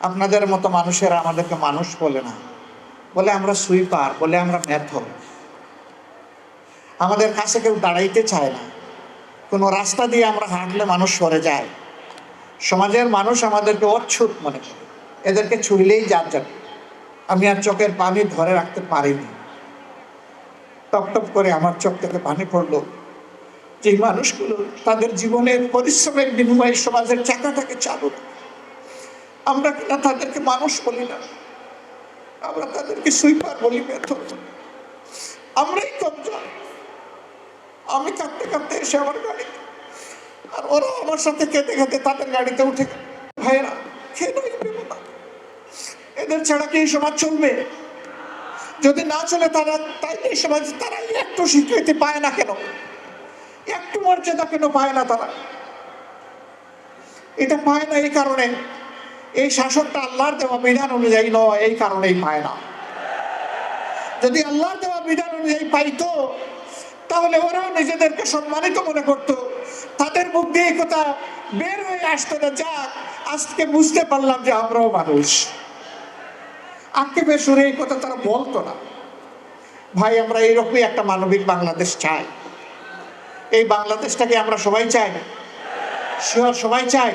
আপনাদের মতো মানুষেরা আমাদেরকে মানুষ বলে না। বলে আমরা সুইপার, বলে আমরা মেথর। আমাদের কাছে কেউ দাঁড়াইতে চায় না। কোনো রাস্তা দিয়ে আমরা হাঁটলে মানুষ সরে যায়। সমাজের মানুষ আমাদেরকে অচ্ছুত মনে করে। এদেরকে ছুঁইলেই যার যাবে আমি আর চোখের পানি ধরে রাখতে পারিনি। টপ টপ করে আমার চোখ থেকে পানি পড়ল। যে মানুষগুলো তাদের জীবনের পরিশ্রমের বিনিময়ে সমাজের চাকাটাকে চালু রাখে। আমরা কিনা তাদেরকে মানুষ বলি না। আমরা তাদেরকে সুইপার বলি আমরাই কমজোর আমি কাঁদতে কাঁদতে এসে আমার গাড়িতে আর ওরা আমার সাথে কেঁদে কেঁদে তাদের গাড়িতে উঠে। ভাইয়েরা, খেয়ে এদের ছাড়া কি এই সমাজ চলবে? যদি না চলে তারা তাই এই সমাজ তারা একটু স্বীকৃতি পায় না কেন? একটু মর্যাদা কেন পায় না তারা? এটা পায় না এই কারণে এই শাসনটা আল্লাহর দেওয়া বিধান অনুযায়ী নয়, এই কারণেই পায় না। যদি আল্লাহর দেওয়া বিধান অনুযায়ী পাইতো, তাহলে ওরাও নিজেদেরকে সম্মানিত মনে করত। তাদের মুখ দিয়ে কথা বের হয়ে আসতো না যাক আজকে বুঝতে পারলাম যে আমরাও মানুষ। আক্ষেপের সুরে এই কথা তারা বলতো না। ভাই, আমরা এইরকমই একটা মানবিক বাংলাদেশ চাই। এই বাংলাদেশটাকে আমরা সবাই চাই শিওর সবাই চাই